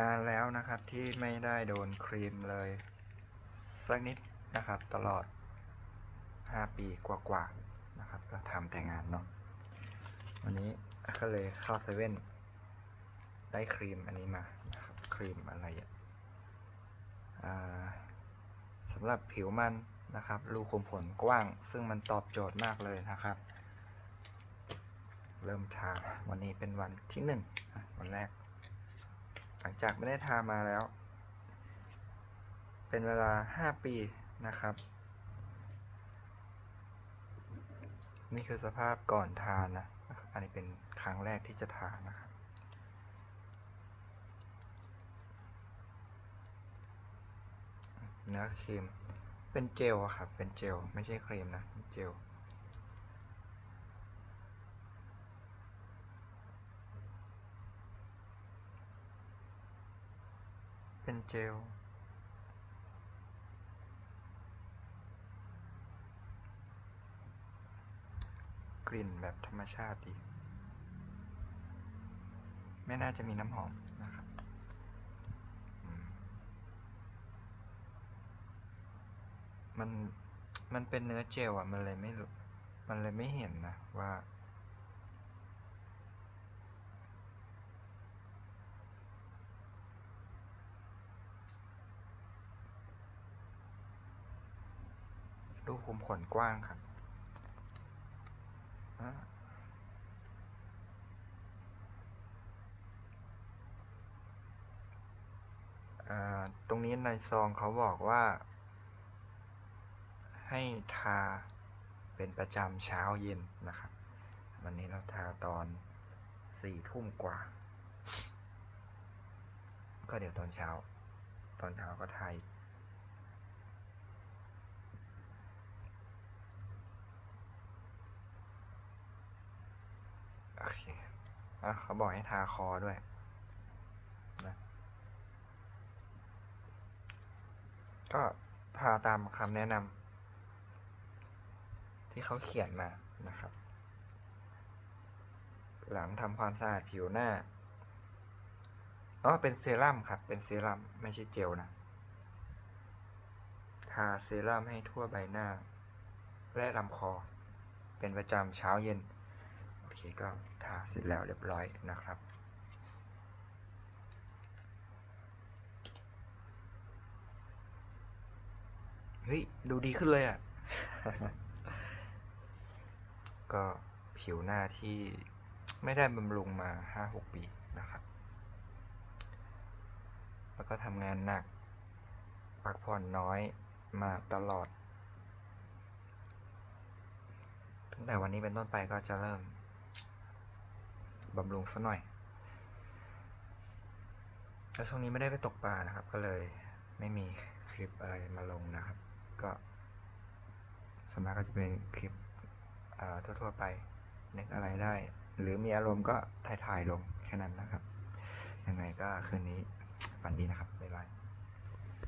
นานแล้วนะครับที่ไม่ได้โดนครีมเลย สักนิดนะครับตลอด 5 ปีกว่าๆนะครับ ก็ทำแต่งานเนาะวันนี้ก็เลยเข้าเซเว่นได้ครีมอันนี้มานะครับครีมอะไรอะอ่าสำหรับผิวมันนะครับรูขุมขนกว้าง ซึ่งมันตอบโจทย์มากเลยนะครับ เริ่มทาวันนี้เป็นวันที่หนึ่งวันแรก ลังจากไม่ได้ทามาแล้ว เป็นเวลา 5 ปีนะครับ นี่คือสภาพก่อนทานนะ อันนี้เป็นครั้งแรกที่จะทานนะครับ เนื้อครีม เป็นเจลอะครับ เป็นเจล ไม่ใช่ครีมนะเนเจล เป็นเจล กลิ่นแบบธรรมชาติดี ไม่น่าจะมีน้ำหอมนะครับมัน มันเป็นเนื้อเจลอะ มันเลยไม่ มันเลยไม่เห็นนะว่า รูขุมขนกว้างครับอ่าตรงนี้ในซองเขาบอกว่า ให้ทาเป็นประจำเช้าเย็นนะครับ วันนี้เราทาตอนสี่ทุ่มกว่า ก็เดี๋ยวตอนเช้า ตอนเช้าก็ทาอีก โอเค อะเขาบอกให้ทาคอด้วยนะก็ทาตามคำแนะนำที่เขาเขียนมานะครับ หลังทำความสะอาดผิวหน้าอ๋อเป็นเซรั่มครับ เป็นเซรั่มไม่ใช่เจลนะทาเซรั่มให้ทั่วใบหน้า และลำคอ เป็นประจำเช้าเย็น เคก็ทาเสร็จแล้วเรียบร้อยนะครับ เฮ้ย ดูดีขึ้นเลยอะ ก็ผิวหน้าที่ไม่ได้บำรุงมาห้าหกปีนะครับ แล้วก็ทำงานหนัก พักผ่อนน้อยมาตลอดตั้งแต่วันนี้เป็นต้นไปก็จะเริ่ม บำรุงซะหน่อย แล้วช่วงนี้ไม่ได้ไปตกปลานะครับ ก็เลยไม่มีคลิปอะไรมาลงนะครับ ก็สมากก็จะเป็นคลิปทั่วๆไปนึกอะไรได้ หรือมีอารมณ์ก็ถ่ายๆลงแค่นั้นนะครับ ยังไงก็คืนนี้ฝันดีนะครับ บ๊ายบาย